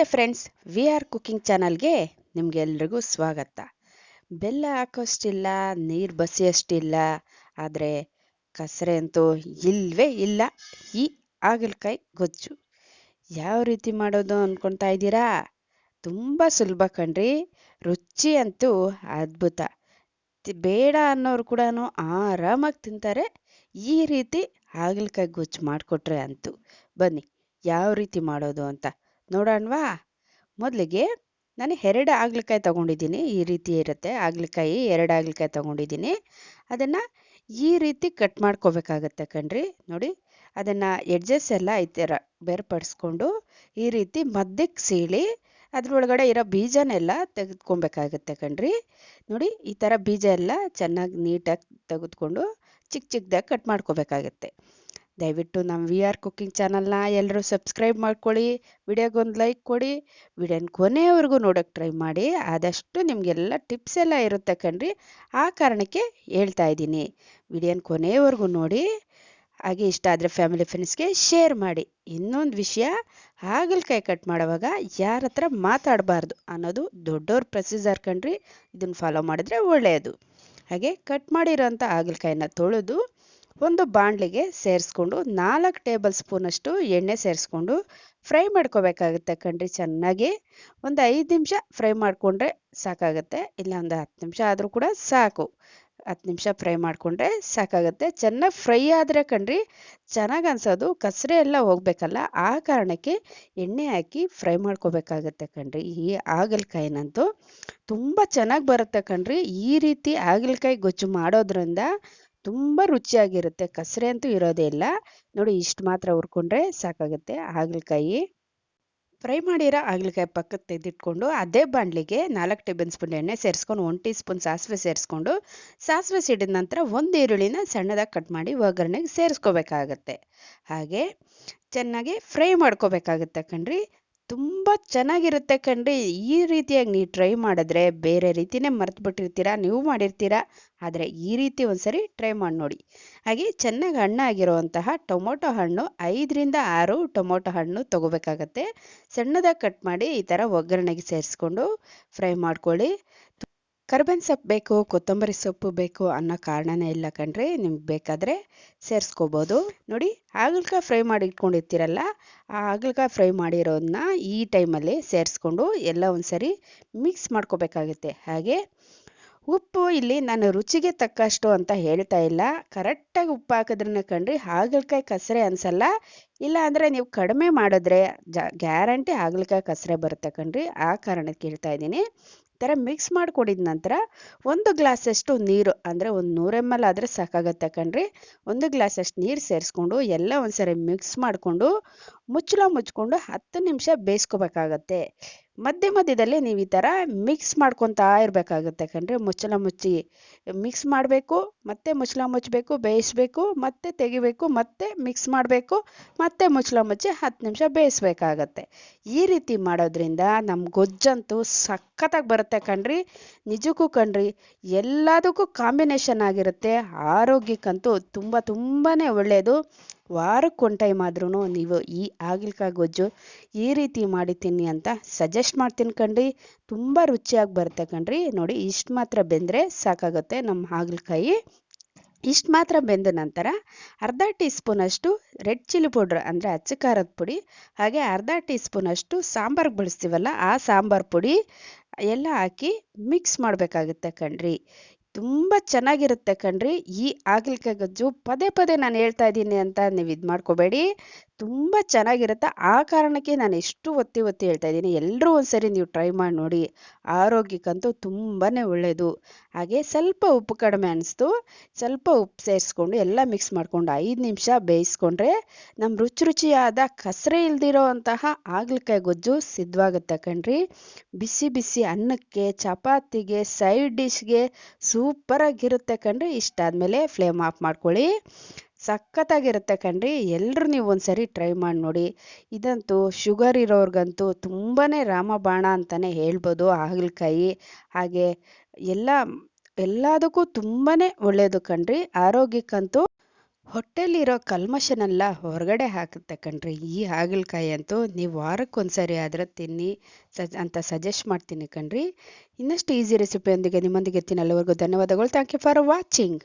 ನಮಸ್ತೆ friends we are cooking ಚಾನಲ್ಗೆ ನಿಮಗೆಲ್ರಿಗೂ ಸ್ವಾಗತ. ಬೆಲ್ಲ ಹಾಕೋಷ್ಟಿಲ್ಲ, ನೀರು ಬಸಿಯೋಷ್ಟಿಲ್ಲ, ಆದರೆ ಕಸರೆ ಅಂತೂ ಇಲ್ಲವೇ ಇಲ್ಲ. ಈ ಹಾಗಲಕಾಯಿ ಗೊಜ್ಜು. ಯಾವ ರೀತಿ ಮಾಡೋದು ಅಂದ್ಕೊಳ್ತಾ ಇದ್ದೀರಾ? ತುಂಬ ಸುಲಭ ಕಣ್ರಿ. ರುಚಿ ಅಂತೂ ಅದ್ಭುತ. ಬೇಡ ಅನ್ನೋರು ಕೂಡ ಆರಾಮಾಗಿ ತಿಂತಾರೆ. ಈ ರೀತಿ ಹಾಗಲಕಾಯಿ ಗೊಜ್ಜು ಮಾಡಿಕೊಟ್ರೆ ಅಂತೂ. ಬನ್ನಿ, ಯಾವ ರೀತಿ ಮಾಡೋದು ಅಂತ. ನೋಡೋಣವಾ, ಮೊದಲಿಗೆ ನಾನು ಎರಡು ಆಗ್ಲಿಕಾಯಿ ತಗೊಂಡಿದ್ದೀನಿ, ಈ ರೀತಿ ಇರುತ್ತೆ, ಆಗ್ಲಿಕಾಯಿ, ಎರಡು ಆಗ್ಲಿಕಾಯಿ ತಗೊಂಡಿದ್ದೀನಿ. ಅದನ್ನು ಈ ರೀತಿ ಕಟ್ ಮಾಡ್ಕೋಬೇಕಾಗತ್ತೆ ಕಣ್ರಿ, ನೋಡಿ. ಅದನ್ನು ಎಡ್ಜಸ್ ಎಲ್ಲ ಈ ಥರ ಬೇರ್ಪಡಿಸ್ಕೊಂಡು ಈ ರೀತಿ ಮಧ್ಯಕ್ಕೆ ಸೀಳಿ ಅದ್ರೊಳಗಡೆ ಇರೋ ಬೀಜನೆಲ್ಲ ತೆಗೆದುಕೊಬೇಕಾಗತ್ತೆ ಕಣ್ರಿ. ನೋಡಿ, ಈ ಥರ ಬೀಜ ಎಲ್ಲ ಚೆನ್ನಾಗಿ ನೀಟಾಗಿ ತೆಗೆದುಕೊಂಡು ಚಿಕ್ಕ ಚಿಕ್ಕದಾಗಿ ಕಟ್ ಮಾಡ್ಕೋಬೇಕಾಗತ್ತೆ. ದಯವಿಟ್ಟು ನಮ್ಮ ವಿ ಆರ್ ಕುಕ್ಕಿಂಗ್ ಚಾನಲ್ನ ಎಲ್ಲರೂ ಸಬ್ಸ್ಕ್ರೈಬ್ ಮಾಡ್ಕೊಳ್ಳಿ, ವಿಡಿಯೋಗೊಂದು ಲೈಕ್ ಕೊಡಿ, ವಿಡಿಯೋನ ಕೊನೆಯವರೆಗೂ ನೋಡೋಕ್ಕೆ ಟ್ರೈ ಮಾಡಿ, ಆದಷ್ಟು ನಿಮಗೆಲ್ಲ ಟಿಪ್ಸ್ ಎಲ್ಲ ಇರುತ್ತೆ ಕಣ್ರಿ, ಆ ಕಾರಣಕ್ಕೆ ಹೇಳ್ತಾ ಇದ್ದೀನಿ. ವಿಡಿಯೋನ ಕೊನೆಯವರೆಗೂ ನೋಡಿ, ಹಾಗೆ ಇಷ್ಟ ಆದರೆ ಫ್ಯಾಮಿಲಿ ಫ್ರೆಂಡ್ಸ್ಗೆ ಶೇರ್ ಮಾಡಿ. ಇನ್ನೊಂದು ವಿಷಯ, ಹಾಗಲಕಾಯಿ ಕಟ್ ಮಾಡುವಾಗ ಯಾರ ಹತ್ರ ಮಾತಾಡಬಾರ್ದು ಅನ್ನೋದು ದೊಡ್ಡವ್ರ ಪ್ರೊಸೀಜರ್ ಕಣ್ರಿ ಇದನ್ನು ಫಾಲೋ ಮಾಡಿದ್ರೆ ಒಳ್ಳೆಯದು. ಹಾಗೆ ಕಟ್ ಮಾಡಿರೋಂಥ ಹಾಗಲಕಾಯಿನ ತೊಳೆದು ಒಂದು ಬಾಣಲಿಗೆ ಸೇರಿಸ್ಕೊಂಡು ನಾಲ್ಕು ಟೇಬಲ್ ಸ್ಪೂನಷ್ಟು ಎಣ್ಣೆ ಸೇರಿಸ್ಕೊಂಡು ಫ್ರೈ ಮಾಡ್ಕೋಬೇಕಾಗುತ್ತೆ ಕಣ್ರಿ ಚೆನ್ನಾಗಿ. ಒಂದು ಐದು ನಿಮಿಷ ಫ್ರೈ ಮಾಡಿಕೊಂಡ್ರೆ ಸಾಕಾಗುತ್ತೆ, ಇಲ್ಲ ಒಂದು ಹತ್ತು ನಿಮಿಷ ಆದರೂ ಕೂಡ ಸಾಕು. ಹತ್ತು ನಿಮಿಷ ಫ್ರೈ ಮಾಡಿಕೊಂಡ್ರೆ ಸಾಕಾಗುತ್ತೆ. ಚೆನ್ನಾಗಿ ಫ್ರೈ ಆದರೆ ಕಣ್ರಿ ಚೆನ್ನಾಗಿ ಅನ್ಸೋದು, ಕಸರೆ ಎಲ್ಲ ಹೋಗ್ಬೇಕಲ್ಲ, ಆ ಕಾರಣಕ್ಕೆ ಎಣ್ಣೆ ಹಾಕಿ ಫ್ರೈ ಮಾಡ್ಕೋಬೇಕಾಗತ್ತೆ ಕಣ್ರಿ. ಈ ಹಾಗಲಕಾಯಿನಂತೂ ತುಂಬ ಚೆನ್ನಾಗಿ ಬರುತ್ತೆ ಕಣ್ರಿ. ಈ ರೀತಿ ಹಾಗಲಕಾಯಿ ಗೊಜ್ಜು ಮಾಡೋದ್ರಿಂದ ತುಂಬ ರುಚಿಯಾಗಿರುತ್ತೆ. ಕಸರೆ ಅಂತೂ ಇರೋದೇ ಇಲ್ಲ. ನೋಡಿ ಇಷ್ಟು ಮಾತ್ರ ಹುರ್ಕೊಂಡ್ರೆ ಸಾಕಾಗುತ್ತೆ. ಹಾಗಲಕಾಯಿ ಫ್ರೈ ಮಾಡಿರೋ ಹಾಗಲಕಾಯಿ ಪಕ್ಕಕ್ಕೆ ತೆಗೆದಿಟ್ಕೊಂಡು ಅದೇ ಬಾಣಲಿಗೆ ನಾಲ್ಕು ಟೇಬಲ್ ಸ್ಪೂನ್ ಎಣ್ಣೆ ಸೇರಿಸ್ಕೊಂಡು ಒಂದು ಟೀ ಸ್ಪೂನ್ ಸಾಸಿವೆ ಸೇರಿಸ್ಕೊಂಡು ಸಾಸಿವೆ ಸಿಡಿದ ನಂತರ ಒಂದು ಈರುಳ್ಳಿನ ಸಣ್ಣದಾಗಿ ಕಟ್ ಮಾಡಿ ಒಗ್ಗರಣೆಗೆ ಸೇರಿಸ್ಕೋಬೇಕಾಗತ್ತೆ. ಹಾಗೆ ಚೆನ್ನಾಗಿ ಫ್ರೈ ಮಾಡ್ಕೋಬೇಕಾಗತ್ತೆ ಕಣ್ರಿ. ತುಂಬ ಚೆನ್ನಾಗಿರುತ್ತೆ ಕಣ್ರಿ. ಈ ರೀತಿಯಾಗಿ ನೀವು ಟ್ರೈ ಮಾಡಿದ್ರೆ ಬೇರೆ ರೀತಿನೇ ಮರ್ತು ಬಿಟ್ಟಿರ್ತೀರಾ ನೀವು ಮಾಡಿರ್ತೀರಾ, ಆದರೆ ಈ ರೀತಿ ಒಂದ್ಸರಿ ಟ್ರೈ ಮಾಡಿ ನೋಡಿ. ಹಾಗೆ ಚೆನ್ನಾಗಿ ಹಣ್ಣಾಗಿರುವಂತಹ ಟೊಮೊಟೊ ಹಣ್ಣು, ಐದರಿಂದ ಆರು ಟೊಮೊಟೊ ಹಣ್ಣು ತಗೋಬೇಕಾಗತ್ತೆ. ಸಣ್ಣದಾಗಿ ಕಟ್ ಮಾಡಿ ಈ ಥರ ಒಗ್ಗರಣೆಗೆ ಸೇರಿಸ್ಕೊಂಡು ಫ್ರೈ ಮಾಡ್ಕೊಳ್ಳಿ. ಕರ್ಬೇವಿನ ಸೊಪ್ಪು ಬೇಕು, ಕೊತ್ತಂಬರಿ ಸೊಪ್ಪು ಬೇಕು ಅನ್ನೋ ಕಾರಣನೇ ಇಲ್ಲ ಕಣ್ರಿ, ನಿಮ್ಗೆ ಬೇಕಾದರೆ ಸೇರಿಸ್ಕೋಬೋದು. ನೋಡಿ, ಹಾಗಲಕಾಯಿ ಫ್ರೈ ಮಾಡಿ ಇಟ್ಕೊಂಡಿರ್ತೀರಲ್ಲ ಆ ಹಾಗಲಕಾಯಿ ಫ್ರೈ ಮಾಡಿರೋದನ್ನ ಈ ಟೈಮಲ್ಲಿ ಸೇರಿಸ್ಕೊಂಡು ಎಲ್ಲ ಒಂದ್ಸರಿ ಮಿಕ್ಸ್ ಮಾಡ್ಕೋಬೇಕಾಗುತ್ತೆ. ಹಾಗೆ ಉಪ್ಪು ಇಲ್ಲಿ ನಾನು ರುಚಿಗೆ ತಕ್ಕಷ್ಟು ಅಂತ ಹೇಳ್ತಾ ಇಲ್ಲ. ಕರೆಕ್ಟಾಗಿ ಉಪ್ಪು ಹಾಕಿದ್ರನ್ನ ಕಣ್ರಿ, ಹಾಗಲಕಾಯಿ ಕಸರೆ ಅನ್ಸಲ್ಲ. ಇಲ್ಲ ಅಂದರೆ ನೀವು ಕಡಿಮೆ ಮಾಡಿದ್ರೆ ಜಾ, ಗ್ಯಾರಂಟಿ ಹಾಗಲಕಾಯಿ ಕಸರೆ ಬರುತ್ತೆ ಕಣ್ರಿ, ಆ ಕಾರಣಕ್ಕೆ ಹೇಳ್ತಾ ಇದ್ದೀನಿ. ಥರ ಮಿಕ್ಸ್ ಮಾಡ್ಕೊಂಡಿದ ನಂತರ ಒಂದು ಗ್ಲಾಸಷ್ಟು ನೀರು, ಅಂದರೆ ಒಂದು ನೂರು ಎಂ ಎಲ್ ಆದರೆ ಸಾಕಾಗತ್ತೆ ಕಣ್ರಿ. ಒಂದು ಗ್ಲಾಸಷ್ಟು ನೀರು ಸೇರಿಸ್ಕೊಂಡು ಎಲ್ಲ ಒಂದ್ಸರಿ ಮಿಕ್ಸ್ ಮಾಡಿಕೊಂಡು ಮುಚ್ಚಳ ಮುಚ್ಕೊಂಡು ಹತ್ತು ನಿಮಿಷ ಬೇಯಿಸ್ಕೋಬೇಕಾಗತ್ತೆ. ಮಧ್ಯ ಮಧ್ಯದಲ್ಲಿ ನೀವು ಈ ಥರ ಮಿಕ್ಸ್ ಮಾಡ್ಕೊತಾ ಇರಬೇಕಾಗುತ್ತೆ ಕಣ್ರಿ. ಮುಚ್ಚಳ ಮುಚ್ಚಿ ಮಿಕ್ಸ್ ಮಾಡಬೇಕು, ಮತ್ತೆ ಮುಚ್ಚಳ ಮುಚ್ಚಬೇಕು, ಬೇಯಿಸ್ಬೇಕು, ಮತ್ತೆ ತೆಗಿಬೇಕು, ಮತ್ತೆ ಮಿಕ್ಸ್ ಮಾಡಬೇಕು, ಮತ್ತೆ ಮುಚ್ಚಳ ಮುಚ್ಚಿ ಹತ್ತು ನಿಮಿಷ ಬೇಯಿಸ್ಬೇಕಾಗತ್ತೆ. ಈ ರೀತಿ ಮಾಡೋದ್ರಿಂದ ನಮ್ಮ ಗೊಜ್ಜಂತೂ ಸಖತ್ತಾಗಿ ಬರುತ್ತೆ ಕಣ್ರಿ. ನಿಜಕ್ಕೂ ಕಣ್ರಿ, ಎಲ್ಲದಕ್ಕೂ ಕಾಂಬಿನೇಷನ್ ಆಗಿರುತ್ತೆ. ಆರೋಗ್ಯಕ್ಕಂತೂ ತುಂಬ ತುಂಬಾ ಒಳ್ಳೆಯದು ವಾರಕ್ಕೆ ಒಂದು ಟೈಮ್ ಆದ್ರೂ ನೀವು ಈ ಹಾಗಲಕಾಯಿ ಗೊಜ್ಜು ಈ ರೀತಿ ಮಾಡಿ ತಿನ್ನಿ ಅಂತ ಸಜೆಸ್ಟ್ ಮಾಡ್ತೀನಿ ಕಣ್ರಿ. ತುಂಬ ರುಚಿಯಾಗಿ ಬರುತ್ತೆ ಕಣ್ರಿ. ನೋಡಿ, ಇಷ್ಟು ಮಾತ್ರ ಬೆಂದರೆ ಸಾಕಾಗುತ್ತೆ ನಮ್ಮ ಹಾಗಲಕಾಯಿ ಇಷ್ಟು ಮಾತ್ರ ಬೆಂದ ನಂತರ ಅರ್ಧ ಟೀ ಸ್ಪೂನಷ್ಟು ರೆಡ್ ಚಿಲ್ಲಿ ಪೌಡ್ರ್ ಅಂದರೆ ಅಚ್ಚ ಖಾರದ ಪುಡಿ, ಹಾಗೆ ಅರ್ಧ ಟೀ ಸ್ಪೂನಷ್ಟು ಸಾಂಬಾರ್ಗೆ ಬಳಸ್ತೀವಲ್ಲ ಆ ಸಾಂಬಾರು ಪುಡಿ ಎಲ್ಲ ಹಾಕಿ ಮಿಕ್ಸ್ ಮಾಡಬೇಕಾಗುತ್ತೆ ಕಣ್ರಿ. ತುಂಬ ಚೆನ್ನಾಗಿರುತ್ತೆ ಕಣ್ರಿ. ಈ ಹಾಗಲಕಾಯಿ ಗೊಜ್ಜು ಪದೇ ಪದೇ ನಾನು ಹೇಳ್ತಾ ಇದ್ದೀನಿ ಅಂತ ನೀವು ಇದು ಮಾಡ್ಕೋಬೇಡಿ. ತುಂಬ ಚೆನ್ನಾಗಿರುತ್ತೆ. ಆ ಕಾರಣಕ್ಕೆ ನಾನು ಎಷ್ಟು ಒತ್ತಿ ಒತ್ತಿ ಹೇಳ್ತಾ ಇದ್ದೀನಿ ಎಲ್ಲರೂ ಒಂದ್ಸರಿ ನೀವು ಟ್ರೈ ಮಾಡಿ ನೋಡಿ. ಆರೋಗ್ಯಕ್ಕಂತೂ ತುಂಬಾ ಒಳ್ಳೆಯದು ಹಾಗೆ ಸ್ವಲ್ಪ ಉಪ್ಪು ಕಡಿಮೆ ಅನಿಸ್ತು. ಸ್ವಲ್ಪ ಉಪ್ಪು ಸೇರಿಸ್ಕೊಂಡು ಎಲ್ಲ ಮಿಕ್ಸ್ ಮಾಡಿಕೊಂಡು ಐದು ನಿಮಿಷ ಬೇಯಿಸ್ಕೊಂಡ್ರೆ ನಮ್ಮ ರುಚಿ ರುಚಿಯಾದ ಕಸರೆ ಇಲ್ದಿರೋ ಅಂತಹ ಹಾಗಲಕಾಯಿ ಗೊಜ್ಜು ಸಿದ್ಧವಾಗುತ್ತೆ ಕಣ್ರಿ. ಬಿಸಿ ಬಿಸಿ ಅನ್ನಕ್ಕೆ, ಚಪಾತಿಗೆ ಸೈಡ್ ಡಿಶ್ಗೆ ಸೂಪರಾಗಿರುತ್ತೆ ಕಣ್ರಿ. ಇಷ್ಟಾದಮೇಲೆ ಫ್ಲೇಮ್ ಆಫ್ ಮಾಡ್ಕೊಳ್ಳಿ. ಸಖತ್ತಾಗಿರುತ್ತೆ ಕಣ್ರಿ. ಎಲ್ಲರೂ ನೀವು ಒಂದ್ಸರಿ ಟ್ರೈ ಮಾಡಿ ನೋಡಿ. ಇದಂತೂ ಶುಗರ್ ಇರೋರ್ಗಂತೂ ತುಂಬಾ ರಾಮಬಾಣ ಅಂತಲೇ ಹೇಳ್ಬೋದು ಹಾಗಲಕಾಯಿ ಹಾಗೆ ಎಲ್ಲ, ಎಲ್ಲದಕ್ಕೂ ತುಂಬಾ ಒಳ್ಳೆಯದು ಕಣ್ರಿ. ಆರೋಗ್ಯಕ್ಕಂತೂ ಹೊಟ್ಟೆಲಿರೋ ಕಲ್ಮಶನೆಲ್ಲ ಹೊರಗಡೆ ಹಾಕುತ್ತೆ ಕಣ್ರಿ. ಈ ಹಾಗಲಕಾಯಿ ಅಂತೂ ನೀವು ವಾರಕ್ಕೊಂದ್ಸರಿ ಆದರೆ ತಿನ್ನಿ, ಸಜ್, ಅಂತ ಸಜೆಸ್ಟ್ ಮಾಡ್ತೀನಿ ಕಣ್ರಿ. ಇನ್ನಷ್ಟು ಈಸಿ ರೆಸಿಪಿಯೊಂದಿಗೆ ನಿಮ್ಮೊಂದಿಗೆ ತಿನ್ನಲ್ಲವರೆಗೂ ಧನ್ಯವಾದಗಳು. Thank you for watching